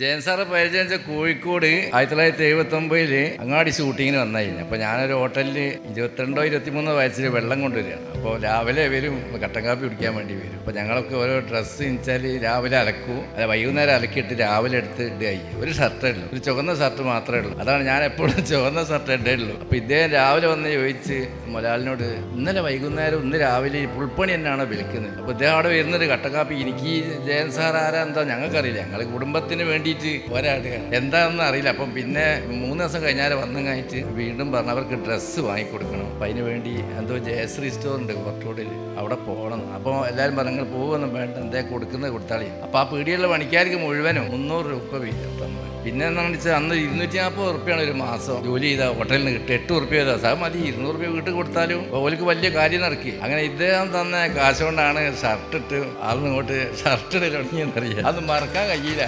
Jayan sir പരിചയം വെച്ചാൽ കോഴിക്കോട് ആയിരത്തി തൊള്ളായിരത്തി എഴുപത്തി ഒമ്പതിൽ അങ്ങാടി ഷൂട്ടിങ്ങിന് വന്നായിരുന്നു അപ്പോൾ ഞാനൊരു ഹോട്ടലിൽ ഇരുപത്തിരണ്ടോ ഇരുപത്തിമൂന്നോ വയസ്സിൽ വെള്ളം കൊണ്ടുവരികയാണ്. അപ്പോൾ രാവിലെ വരും കട്ടൻ കാപ്പി കുടിക്കാൻ വേണ്ടി വരും. അപ്പോൾ ഞങ്ങളൊക്കെ ഓരോ ഡ്രസ്സ് വെച്ചാൽ രാവിലെ അലക്കൂ. അല്ല വൈകുന്നേരം അലക്കിയിട്ട് രാവിലെ എടുത്ത് ഇടുകയായി ഒരു ഷർട്ടേ ഉള്ളൂ. ഒരു ചുവന്ന ഷർട്ട് മാത്രമേ ഉള്ളൂ. അതാണ് ഞാൻ എപ്പോഴും ചുവന്ന ഷർട്ട് ഇടേ ഉള്ളൂ. അപ്പോൾ ഇദ്ദേഹം രാവിലെ വന്ന് ചോദിച്ച് മൊലാലിനോട് ഇന്നലെ വൈകുന്നേരം ഇന്ന് രാവിലെ പുൽപ്പണി തന്നെയാണ് വിളിക്കുന്നത്? അപ്പോൾ ഇദ്ദേഹം അവിടെ വരുന്നൊരു കട്ടക്കാപ്പി എനിക്ക് ഈ ജയൻ സാർ ആരാ? എന്താ ഞങ്ങൾക്കറിയില്ല. ഞങ്ങൾ കുടുംബത്തിന് വേണ്ടിയിട്ട് പോരാടുക. എന്താണെന്ന് അറിയില്ല. അപ്പം പിന്നെ മൂന്ന് ദിവസം കഴിഞ്ഞാൽ വന്നു കഴിഞ്ഞിട്ട് വീണ്ടും പറഞ്ഞു അവർക്ക് ഡ്രസ്സ് വാങ്ങിക്കൊടുക്കണം. അപ്പം അതിന് വേണ്ടി എന്തോ ജയശ്രീ ഉണ്ട് കോട്ടോടിൽ അവിടെ പോകണം. അപ്പോൾ എല്ലാവരും പറഞ്ഞു പോകുമെന്നും വേണ്ട. എന്തേ കൊടുക്കുന്നത് കൊടുത്താളി. അപ്പോൾ ആ പീടിയുള്ള പണിക്കാർക്ക് മുഴുവനും മുന്നൂറ് രൂപ വീതം തന്നു. പിന്നെ എന്താണെന്ന് വെച്ചാൽ അന്ന് ഇരുന്നൂറ്റി നാൽപ്പത് റുപ്യാണ് ഒരു മാസം ജോലി ചെയ്ത ഹോട്ടലിൽ നിന്ന് കിട്ടും എട്ട് ഉറുപ്പ്യ ദിവസം സാർ മതി ഇരുന്നൂറ് രൂപ വീട്ടിൽ കൊടുത്താലും ഓലിക്ക് വലിയ കാര്യം നടക്കി. അങ്ങനെ ഇദ്ദേഹം തന്ന കാശുകൊണ്ടാണ് ഷർട്ട് ഇട്ട് ആളിങ്ങോട്ട് ഷർട്ട് ഇടൽ തുടങ്ങിയെന്നറിയാം അത് മറക്കാൻ കഴിയില്ല.